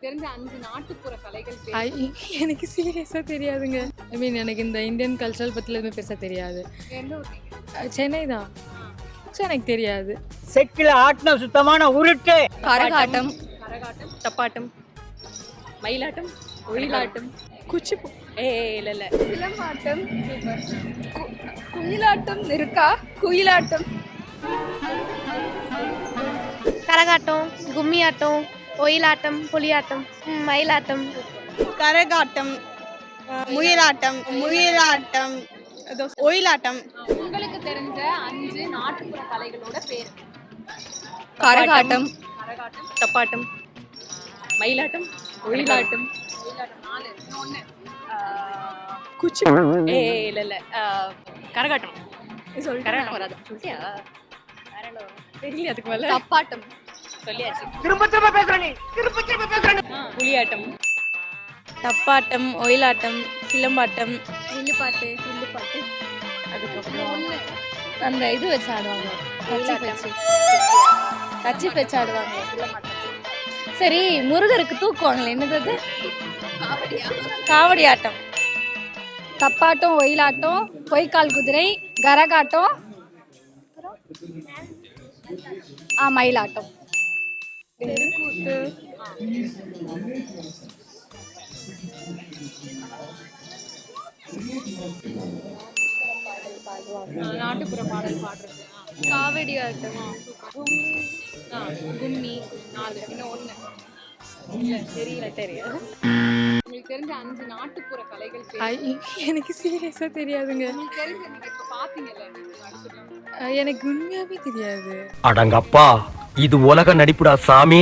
உங்களுக்கு தெரிஞ்ச அஞ்சு நாட்டுப்புற கலைகள் பேர். ஐ- எனக்கு சீரியஸாக தெரியாதுங்க. ஐ மீன் எனக்கு இந்த இந்தியன் கல்ச்சரல் பற்றில எதுவுமே பெருசாக தெரியாது. சென்னை தான். ஸோ எனக்கு தெரியாது. செக்கில் ஆட்டின சுத்தமான உருட்டு. கரகாட்டம். கரகாட்டம். தப்பாட்டம். மயிலாட்டம். ஒயிலாட்டம். குச்சி ஏ இல்ல இல்ல. சிலம்பாட்டம். குயிலாட்டம் இருக்கா? குயிலாட்டம். கரகாட்டம் கும்மியாட்டம். ஒயிலாட்டம் புலியாட்டம் மயிலாட்டம். கரகாட்டம் முயலாட்டம் முயலாட்டம் ஒயிலாட்டம். உங்களுக்கு தெரிஞ்ச அஞ்சு நாட்டுப்புற கலைகளோட பேர்? கரகாட்டம். கரகாட்டம். தப்பாட்டம். மயிலாட்டம். ஒயிலாட்டம். குச்சி. ஏ இல்ல இல்ல. கரகாட்டம். கரகாட்டம் வராது. வரும்? தெரியல அதுக்கு மேல. தப்பாட்டம். சொல்லியாச்சு. திரும்ப திரும்ப பேசுற நீ. திரும்ப திரும்ப பேசுற நீ. ஆ, புலியாட்டம். தப்பாட்டம் ஒயிலாட்டம் சிலம்பாட்டம். வில்லுப்பாட்டு வில்லுப்பாட்டு அதுக்கப்புறம் அந்த இது வச்சு ஆடுவாங்க. கச்சி வச்சு கச்சி வச்சு ஆடுவாங்க. சரி முருகருக்கு தூக்குவாங்களே என்னது அது? காவடி ஆட்டம். தப்பாட்டம் ஒயிலாட்டம் பொய்க்கால் குதிரை கரகாட்டம். ஆ மயிலாட்டம். ஆஹ், நாட்டுப்புற பாடல் பாடுறது. காவடி ஆட்டமா? கும்மி. நாலு இன்னும் ஒண்ணு. இல்ல தெரியல தெரியல. உங்களுக்கு தெரிஞ்ச அஞ்சு நாட்டுப்புற கலைகள் எனக்கு சீரியஸாக தெரியாதுங்க. தெரிஞ்ச இப்ப எனக்கு உண்மையாகவே தெரியாது. அடங்கப்பா இது உலக நடிப்புடா சாமி.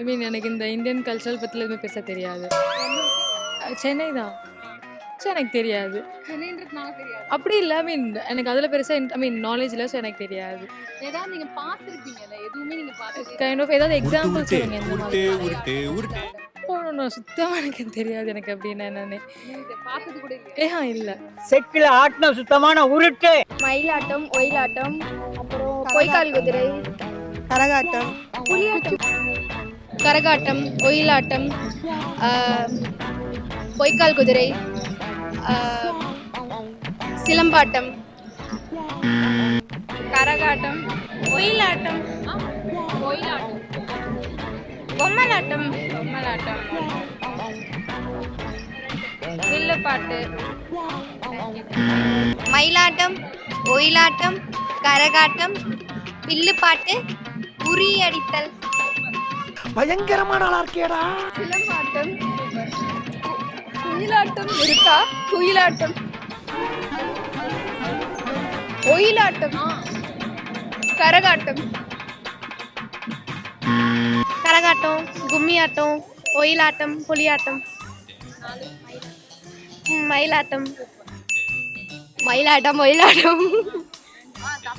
ஐ மீன் எனக்கு இந்த இந்தியன் கல்ச்சரல் பற்றில எதுவுமே பெருசாக தெரியாது. சென்னை தான். ஸோ எனக்கு தெரியாது. அப்படி இல்லை ஐ மீன் எனக்கு அதில் பெருசாக ஐ மீன் நாலேஜ் இல்லை ஸோ எனக்கு தெரியாது. ஏதாவது நீங்க பாத்திருப்பீங்கல்ல எதுவுமே நீங்க பார்த்தது கைண்ட் ஆஃப் ஏதாவது எக்ஸாம்பிள் சொல்லுங்க இந்த மாதிரி. போகணும் சுத்தமாக எனக்கு தெரியாது எனக்கு அப்படின்னா என்னன்னு. பார்த்தது கூட ஏஹா இல்லை. செக்கில் ஆட்டின சுத்தமான உருட்டு. மயிலாட்டம் ஒயிலாட்டம் அப்புறம் பொய்க்கால் குதிரை. கரகாட்டம். புலியாட்டம். கரகாட்டம் ஒயிலாட்டம் பொய்க்கால் குதிரை சிலம்பாட்டம். கரகாட்டம் ஒயிலாட்டம். கோயிலாட்டம் பொம்மலாட்டம். பொம்மலாட்டம். வில்லுப்பாட்டு. மயிலாட்டம் ஒயிலாட்டம் கரகாட்டம் வில்லுப்பாட்டு உரியடித்தல். பயங்கரமான ஆளா இருக்கேடா சிலம்பாட்டம். குயிலாட்டம் இருக்கா? குயிலாட்டம். ஒயிலாட்டம். கரகாட்டம். கரகாட்டம் கும்மியாட்டம் ஒயிலாட்டம் புலியாட்டம். மயிலாட்டம். மயிலாட்டம் ஒயிலாட்டம்.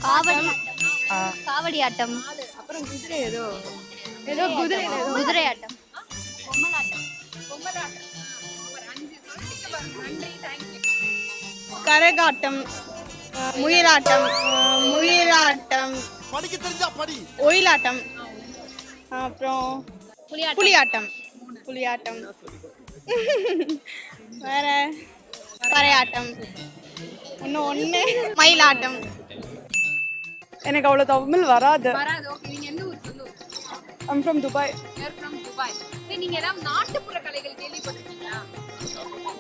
காவடி. காவடி ஆட்டம் அப்புறம் குதிரை ஏதோ ஏதோ குதிரை குதிரை ஆட்டம் கரகாட்டம் முயலாட்டம் முயலாட்டம் படிக்க தெரிஞ்சா படி. ஒயிலாட்டம். அப்புறம் புலியாட்டம். புலியாட்டம். வேற பறையாட்டம். இன்னும் ஒன்று மயிலாட்டம். எனக்கு அவ்வளோ தமிழ் வராது. ஐம் ஃப்ரம் துபாய் நீங்க ஏதாவது நாட்டுப்புற கலைகள் கேள்விப்பட்டிருக்கீங்களா?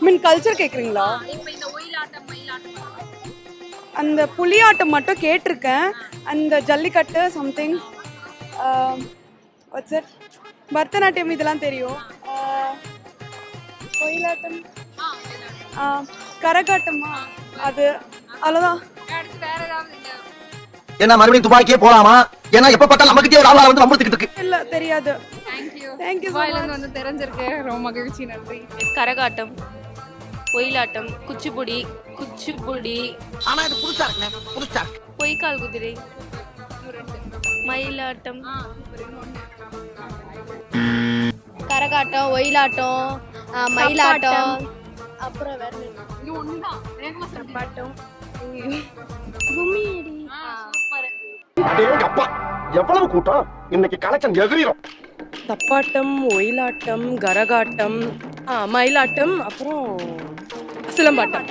மீன் கல்ச்சர் கேட்குறீங்களா இப்ப இந்த ஒயிலாட்டம் மயிலாட்டம் அந்த புலியாட்டம் மட்டும் கேட்டிருக்கேன். அந்த ஜல்லிக்கட்டு சம்திங் வாட்ஸ் பரதநாட்டியம் இதெல்லாம் தெரியும். ஒயிலாட்டம் கரகாட்டமா? அது அவ்வளோதான் என்ன மறுபடியும் துபாய்க்கே போலாமா? ஏன்னா எப்ப பார்த்தாலும் நமக்கு ஒரு ஆளா வந்து வம்புத்துக்கிட்டு இருக்கு. இல்லை தெரியாது. தேங்க்யூ தேங்க்யூ துபாயில இருந்து வந்து தெரிஞ்சிருக்கு. ரொம்ப மகிழ்ச்சி நன்றி. கரகாட்டம் ஒயிலாட்டம் குச்சிப்புடி குச்சிப்புடி. ஆனா இது புதுசா இருக்குண்ணே புதுசா இருக்கு. பொய்க்கால் குதிரை. மயிலாட்டம். கரகாட்டம் ஒயிலாட்டம் மயிலாட்டம். அப்புறம் வேற இது ஒண்ணுதான் வேகமா சொல்லுங்க பாட்டம் அடேங்கப்பா எவ்வளவு கூட்டம்? இன்னைக்கு கலெக்ஷன் எகிரிடும் தப்பாட்டம் ஒயிலாட்டம் கரகாட்டம் மயிலாட்டம் அப்புறம் சிலம்பாட்டம்.